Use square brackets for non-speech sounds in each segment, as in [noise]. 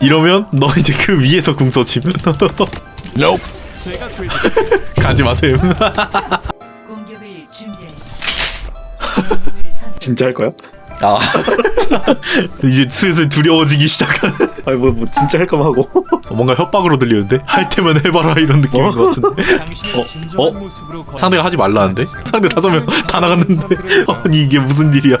이러면 너 이제 그 위에서 궁 써치면 [laughs] 제가 그 [laughs] 가지 마세요. [laughs] 공격을 준비하십시오. 공격을 선- 진짜 할 거야? 아. 이제 슬슬 두려워지기 시작한 아니 뭐, 뭐 진짜 할 거면 하고. 뭔가 협박으로 들리는데? 할 테면 해봐라 이런 느낌인 어? 것 같은데? 당신의 어? 진정한 어? 모습으로 상대가 하지 말라는데? 상대 다섯 명 다 나갔는데? 아니 이게 무슨 일이야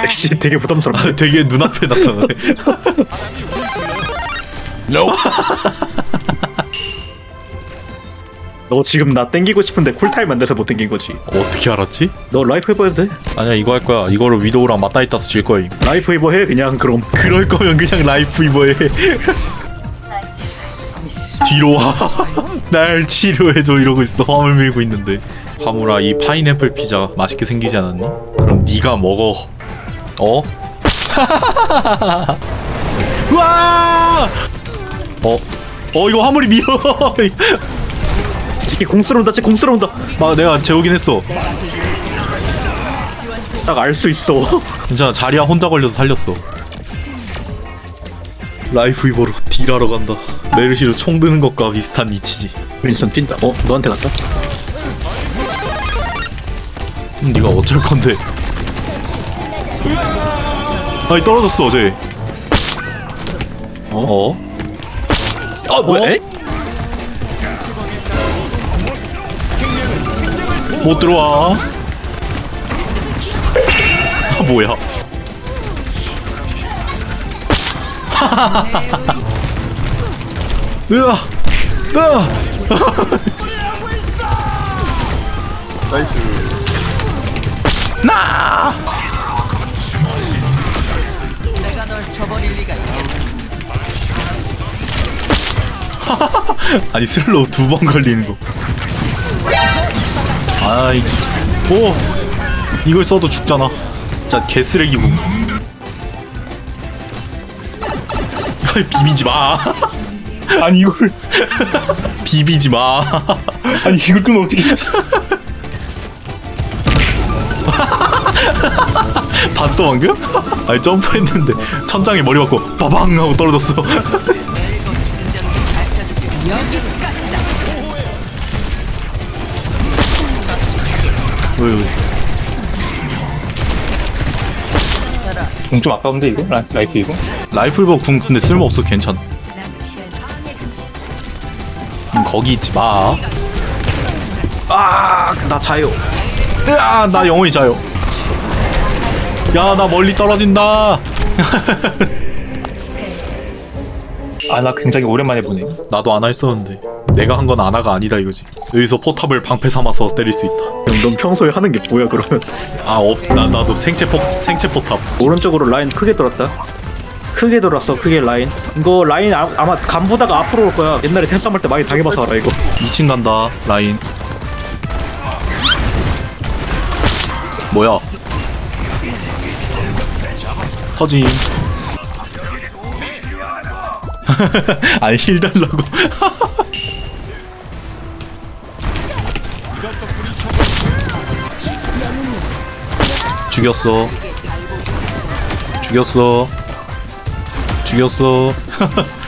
아이씨 되게 부담스럽네 아, [laughs] 되게 눈앞에 나타나네. [laughs] 너 지금 나 땡기고 싶은데 쿨타임 안 돼서 못 땡긴 거지. 어떻게 알았지? 너 라이프 해봐야 돼. 아니야 이거 할 거야. 이거를 위도우랑 맞다 있다서 질 거야 라이프 해봐 해 그냥 그럼. 그럴 거면 그냥 라이프 입어해. [laughs] 뒤로 와 날 치료해줘 이러고 있어. 화물 밀고 있는데 화물아 이 파인애플 피자 맛있게 생기지 않았니? 그럼 네가 먹어 어? [laughs] 와! 어? 어 이거 화물이 밀어 특히 공스러운다 진짜 공스러운다 막 내가 재우긴 했어 딱 알 수 있어 [laughs] 괜찮아 자리야 혼자 걸려서 살렸어 라이프 이버로 딜하러 간다 메르시로 총 드는 것과 비슷한 위치지 윈스턴 뛴다 어? 너한테 갔다? 네가 어쩔 건데? 아니 떨어졌어 어제. 어? 어? 뭐야? 에? 못 들어와. 아 뭐야? [laughs] 으아! 으아! [laughs] 나이스 나 [laughs] 아니 슬로우 두 번 걸리는 거. 아이, 오, 이걸 써도 죽잖아. 진짜 개쓰레기군. [laughs] 아이, 비비지 마. [laughs] 아니 이걸 비비지 마. 아니 이걸 끄면 어떻게 봤어 방금? [laughs] 아니 점프했는데 천장에 머리 맞고 빠방 하고 떨어졌어. [laughs] 공좀 아까운데 이거? 라, 라이프 이거? 라이플버 궁 근데 쓸모 없어 괜찮. 남은 시간 음, 거기 있지 마. 아나 자요 으아 나 영혼이 자요. 야 나 멀리 떨어진다. 아 나 굉장히 오랜만에 보네 나도 아나 했었는데 내가 한 건 아나가 아니다 이거지. 여기서 포탑을 방패 삼아서 때릴 수 있다. 넌 평소에 하는 게 뭐야 그러면 아 없, 나 나도 생체 포 생체 포탑. 오른쪽으로 라인 크게 돌았다 크게 돌았어 크게 라인 이거 라인 아, 아마 간 보다가 앞으로 올 거야 옛날에 텐썸 할때 많이 당해봐서 알아 이거 2층 간다 라인. 뭐야? 터짐. [laughs] 아니 힐 달라고. [laughs] 죽였어. 죽였어. 죽였어. [laughs]